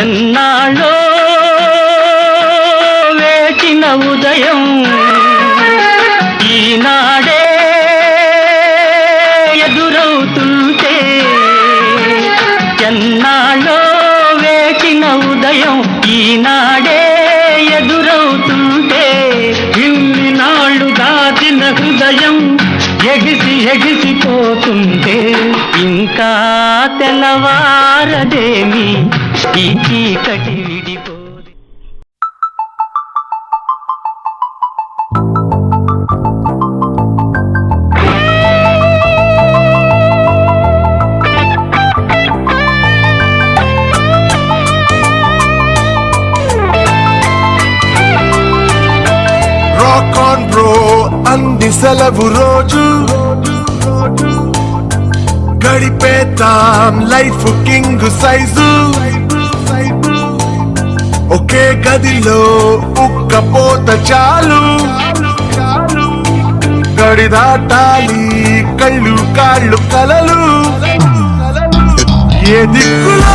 ఎన్నాళ్ళో వేచిన ఉదయం ఈనాడే ఎదురవుతుంటే ఎన్నాళ్ళో వేచిన ఉదయం ఈనాడే ఎదురవుతుంటే ఇన్ని నాళ్ళు దాచిన హృదయం ఎగిసి ఎగిసిపోతుంటే ఇంకా తెల్లవారదేమి ఈ చీకటి విడిపోదు. రాక్ సెలవు రోజు. గడిపేతాం లైఫ్ కింగ్ సైజు. ఒకే గదిలో ఉక్కపోత చాలు. గడి దాటాలి కళ్ళు కాళ్ళు కలలు. ఏ దిక్కులో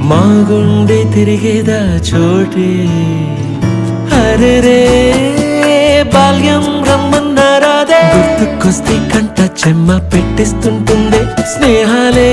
మా గుండె తిరిగేదా చోటే. అరెరే బాల్యం రమ్మన్నారాదే గుర్తుకొస్తే కంట చెమ్మ పెట్టిస్తుంటుంది. స్నేహాలే.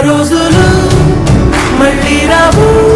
రోజులు మళ్ళీ రావు.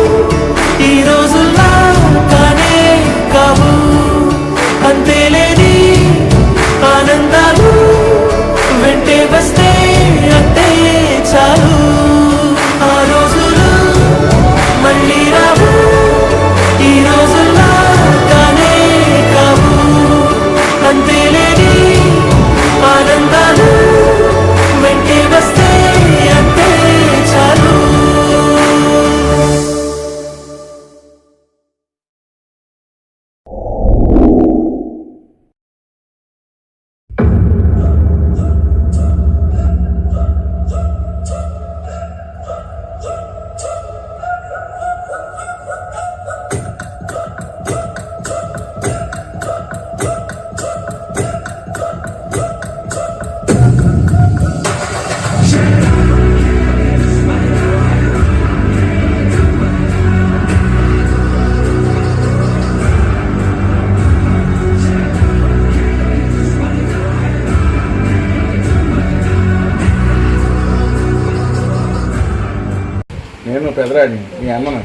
నేను పెదరాడిని మీ అన్నను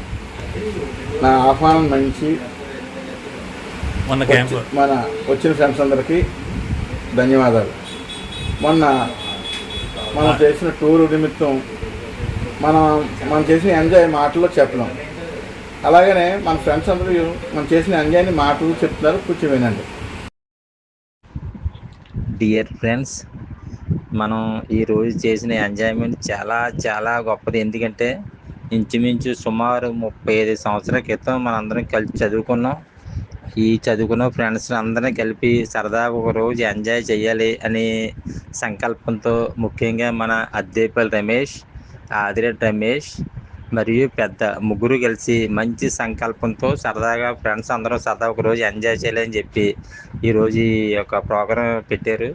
నా ఆహ్వానం మంచి మొన్న క్యాంప్. మన వచ్చిన ఫ్రెండ్స్ అందరికీ ధన్యవాదాలు. మొన్న మనం చేసిన టూర్ నిమిత్తం మనం మనం చేసిన ఎంజాయ్ మాటల్లో చెప్పలేం. అలాగనే మన ఫ్రెండ్స్ అందరూ మనం చేసిన ఎంజాయ్ని మాటలు చెప్తున్నారు కూర్చో వినండి. డియర్ ఫ్రెండ్స్ మనం ఈరోజు చేసిన ఎంజాయ్మెంట్ చాలా చాలా గొప్పది. ఎందుకంటే ఇంచుమించు సుమారు ముప్పై ఐదు సంవత్సరాల క్రితం మనందరం కలిసి చదువుకున్నాం. ఈ చదువుకున్న ఫ్రెండ్స్ అందరినీ కలిపి సరదాగా ఒక రోజు ఎంజాయ్ చేయాలి అనే సంకల్పంతో ముఖ్యంగా మన అద్దేపల్లి రమేష్ ఆదిరెడ్డి రమేష్ మరియు పెద్ద ముగ్గురు కలిసి మంచి సంకల్పంతో సరదాగా ఫ్రెండ్స్ అందరూ సరదా ఒక రోజు ఎంజాయ్ చేయాలని చెప్పి ఈరోజు ఈ యొక్క ప్రోగ్రాం పెట్టారు.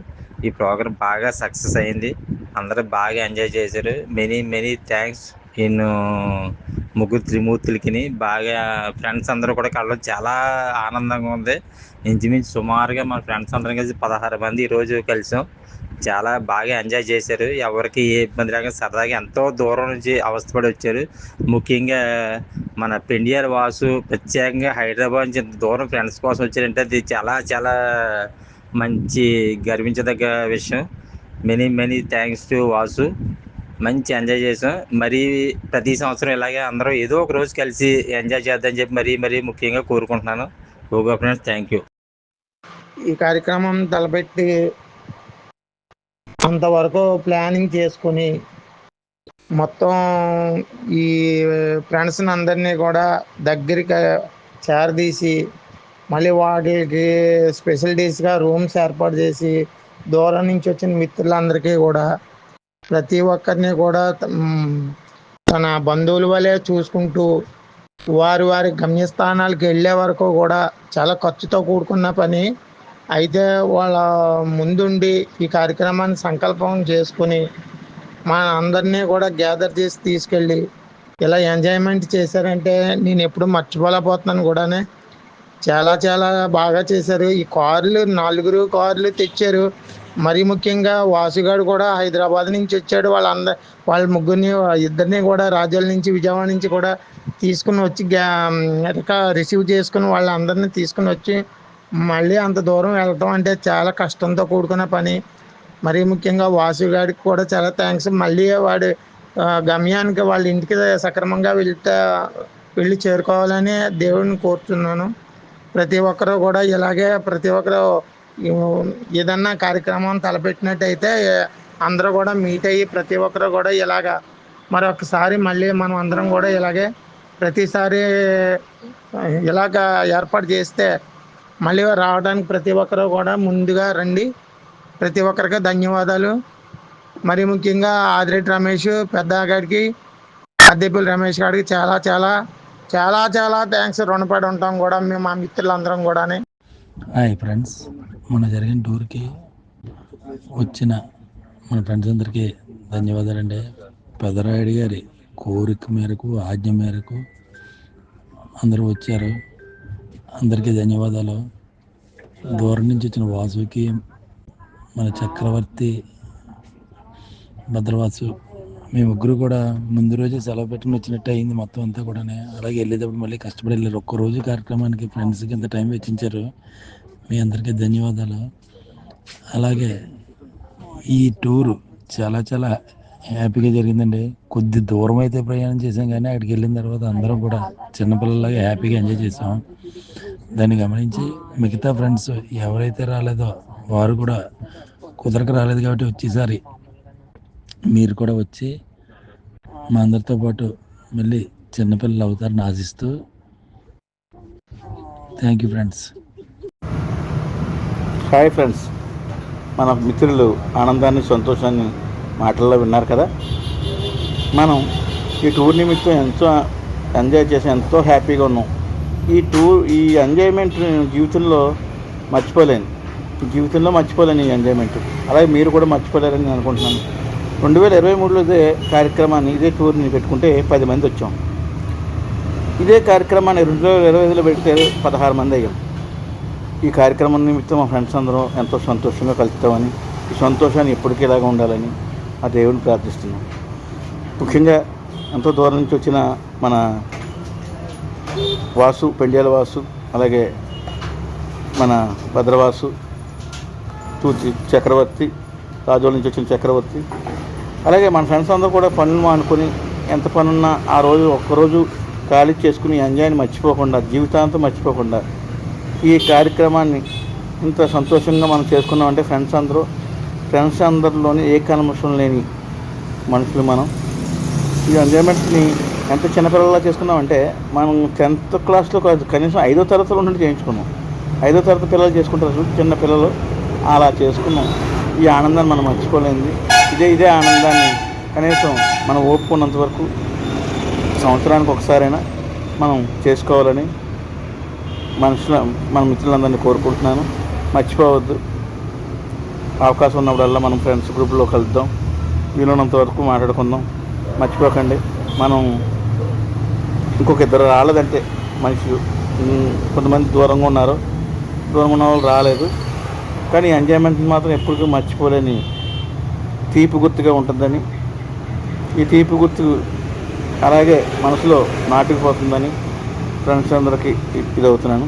ఈ ప్రోగ్రాం బాగా సక్సెస్ అయింది. అందరూ బాగా ఎంజాయ్ చేశారు. మెనీ మెనీ థ్యాంక్స్ నేను ముగ్గురు త్రిమూర్తులకి బాగా ఫ్రెండ్స్ అందరూ కూడా కలవడం చాలా ఆనందంగా ఉంది. ఇంచుమించు సుమారుగా మా ఫ్రెండ్స్ అందరం కలిసి పదహారు మంది ఈరోజు కలిసాం. చాలా బాగా ఎంజాయ్ చేశారు. ఎవరికి ఏ ఇబ్బంది లేకుండా సరదాగా ఎంతో దూరం నుంచి అవస్థపడి వచ్చారు. ముఖ్యంగా మన పెండియాల వాసు ప్రత్యేకంగా హైదరాబాద్ నుంచి ఇంత దూరం ఫ్రెండ్స్ కోసం వచ్చారంటే అది చాలా చాలా మంచి గర్వించదగ్గ విషయం. Many many thanks to Vasu. మంచి ఎంజాయ్ చేసాం. మరి ప్రతి సంవత్సరం ఇలాగే అందరూ ఏదో ఒక రోజు కలిసి ఎంజాయ్ చేద్దామని చెప్పి మరీ మరీ ముఖ్యంగా కోరుకుంటున్నాను. ఓకే ఫ్రెండ్స్ థ్యాంక్ యూ ఈ కార్యక్రమం తలపెట్టి అంతవరకు ప్లానింగ్ చేసుకుని మొత్తం ఈ ఫ్రెండ్స్ని అందరినీ కూడా దగ్గరికి చేరదీసి మళ్ళీ వాటికి స్పెషల్ డేస్గా రూమ్స్ ఏర్పాటు చేసి దూరం నుంచి వచ్చిన మిత్రులందరికీ కూడా ప్రతి ఒక్కరిని కూడా తన బంధువుల వలె చూసుకుంటూ వారి వారి గమ్యస్థానాలకు వెళ్ళే వరకు కూడా చాలా ఖర్చుతో కూడుకున్న పని. అయితే వాళ్ళ ముందుండి ఈ కార్యక్రమాన్ని సంకల్పం చేసుకుని మా అందరినీ కూడా గ్యాదర్ చేసి తీసుకెళ్ళి ఇలా ఎంజాయ్మెంట్ చేశారంటే నేను ఎప్పుడు మర్చిపోలేకపోతున్నాను కూడానే. చాలా చాలా బాగా చేశారు. ఈ కార్లు నలుగురు కార్లు తెచ్చారు. మరీ ముఖ్యంగా వాసుగాడు కూడా హైదరాబాద్ నుంచి వచ్చాడు. వాళ్ళందరు వాళ్ళ ముగ్గురిని ఇద్దరిని కూడా రాజ్యాల నుంచి విజయవాడ నుంచి కూడా తీసుకుని వచ్చి గ్యా రిసీవ్ చేసుకుని వాళ్ళందరినీ తీసుకుని వచ్చి మళ్ళీ అంత దూరం వెళ్ళటం అంటే చాలా కష్టంతో కూడుకున్న పని. మరీ ముఖ్యంగా వాసుగాడికి కూడా చాలా థ్యాంక్స్ మళ్ళీ వాడు గమ్యానికి వాళ్ళ ఇంటికి సక్రమంగా వెళ్తే వెళ్ళి చేరుకోవాలని దేవుడిని కోరుతున్నాను ప్రతి ఒక్కరూ కూడా ఇలాగే ప్రతి ఒక్కరు ఏదన్నా కార్యక్రమం తలపెట్టినట్టయితే అందరూ కూడా మీట్ అయ్యి ప్రతి ఒక్కరు కూడా ఇలాగా మరొకసారి మళ్ళీ మనం అందరం కూడా ఇలాగే ప్రతిసారి ఇలాగ ఏర్పాటు చేస్తే మళ్ళీ రావడానికి ప్రతి ఒక్కరు కూడా ముందుగా రండి. ప్రతి ఒక్కరికి ధన్యవాదాలు. మరి ముఖ్యంగా ఆదిరెడ్డి రమేష్ పెద్దగాడికి అద్దెపల్లి రమేష్ గారికి చాలా చాలా చాలా చాలా థ్యాంక్స్ రుణపడి ఉంటాం కూడా మేము మా మిత్రులందరం కూడా హాయ్ ఫ్రెండ్స్. మన జరిగిన టూర్కి వచ్చిన మన ఫ్రెండ్స్ అందరికీ ధన్యవాదాలండి. పెదరాయుడు గారి కోరిక మేరకు ఆజ్ఞ మేరకు అందరూ వచ్చారు. అందరికీ ధన్యవాదాలు. దూరం నుంచి వచ్చిన వాసుకి మన చక్రవర్తి భద్రవాసు మేము ముగ్గురు కూడా ముందు రోజే సెలవు పెట్టుకుని వచ్చినట్టు అయింది మొత్తం అంతా కూడా అలాగే వెళ్ళేటప్పుడు మళ్ళీ కష్టపడి వెళ్ళారు. ఒక్క రోజు కార్యక్రమానికి ఫ్రెండ్స్కి ఇంత టైం వెచ్చించారు. మీ అందరికీ ధన్యవాదాలు. అలాగే ఈ టూరు చాలా చాలా హ్యాపీగా జరిగిందండి. కొద్ది దూరం అయితే ప్రయాణం చేసాం కానీ అక్కడికి వెళ్ళిన తర్వాత అందరం కూడా చిన్నపిల్లలాగా హ్యాపీగా ఎంజాయ్ చేసాం దాన్ని గమనించి మిగతా ఫ్రెండ్స్ ఎవరైతే రాలేదో వారు కూడా కుదరక రాలేదు కాబట్టి వచ్చేసారి మీరు కూడా వచ్చి మా అందరితో పాటు మళ్ళీ చిన్నపిల్లలు అవుతారని ఆశిస్తూ thank you friends. Hi friends. మన మిత్రులు ఆనందాన్ని సంతోషాన్ని మాటల్లో విన్నారు కదా? మనం ఈ టూర్ నిమిత్తం ఎంతో ఎంజాయ్ చేసి ఎంతో హ్యాపీగా ఉన్నాం. ఈ టూర్ ఈ ఎంజాయ్మెంట్ జీవితంలో మర్చిపోలేను. జీవితంలో మర్చిపోలేను ఈ ఎంజాయ్మెంట్. అలాగే మీరు కూడా మర్చిపోలేరని నేను అనుకుంటున్నాను. రెండు వేల ఇరవై మూడులో ఇదే కార్యక్రమాన్ని ఇదే టూర్ని పెట్టుకుంటే పది మంది వచ్చాం. ఇదే కార్యక్రమాన్ని రెండు వేల ఇరవై ఐదులో పెడితే పదహారు మంది అయ్యాం. ఈ కార్యక్రమం నిమిత్తం మా ఫ్రెండ్స్ అందరం ఎంతో సంతోషంగా కలుస్తామని ఈ సంతోషాన్ని ఎప్పటికీ ఇలాగా ఉండాలని ఆ దేవుని ప్రార్థిస్తున్నాం. ముఖ్యంగా ఎంతో దూరం నుంచి వచ్చిన మన వాసు పెండ్యాల వాసు అలాగే మన భద్రవాసు తూచి చక్రవర్తి రాజోల నుంచి వచ్చిన చక్రవర్తి అలాగే మన ఫ్రెండ్స్ అందరూ కూడా పనులు మానుకొని ఎంత పనున్నా ఆ రోజు ఒక్కరోజు ఖాళీ చేసుకుని ఎంజాయ్ని మర్చిపోకుండా జీవితాంతం మర్చిపోకుండా ఈ కార్యక్రమాన్ని ఇంత సంతోషంగా మనం చేసుకున్నామంటే ఫ్రెండ్స్ అందరూ ఫ్రెండ్స్ అందరిలోని ఏ కల్మషం లేని మనుషులు మనం. ఈ ఎంజాయ్మెంట్ని ఎంత చిన్నపిల్లలా చేసుకున్నామంటే మనం టెన్త్ క్లాస్లో కాదు కనీసం ఐదో తరగతిలో నుండి చేయించుకున్నాం. ఐదో తరగతి పిల్లలు చేసుకుంటారు చిన్న పిల్లలు. అలా చేసుకున్నాం. ఈ ఆనందాన్ని మనం మర్చిపోలేంది ఇదే ఇదే ఆనందాన్ని కనీసం మనం ఓపుకున్నంత వరకు సంవత్సరానికి ఒకసారైనా మనం చేసుకోవాలని మనుషుల మన మిత్రులందరినీ కోరుకుంటున్నాను. మర్చిపోవద్దు. అవకాశం ఉన్నప్పుడల్లా మనం ఫ్రెండ్స్ గ్రూప్లో కలుద్దాం. వీలున్నంత వరకు మాట్లాడుకుందాం. మర్చిపోకండి. మనం ఇంకొక ఇద్దరు రాలేదంటే మనుషులు. కొంతమంది దూరంగా ఉన్నారు. దూరంగా ఉన్న వాళ్ళు రాలేదు. కానీ ఎంజాయ్మెంట్ మాత్రం ఎప్పటికీ మర్చిపోలేని తీపి గుర్తుగా ఉంటుందని. ఈ తీపి గుర్తు అలాగే మనసులో నాటుకుపోతుందని. ఫ్రెండ్స్ అందరికీ ఇది అవుతున్నాను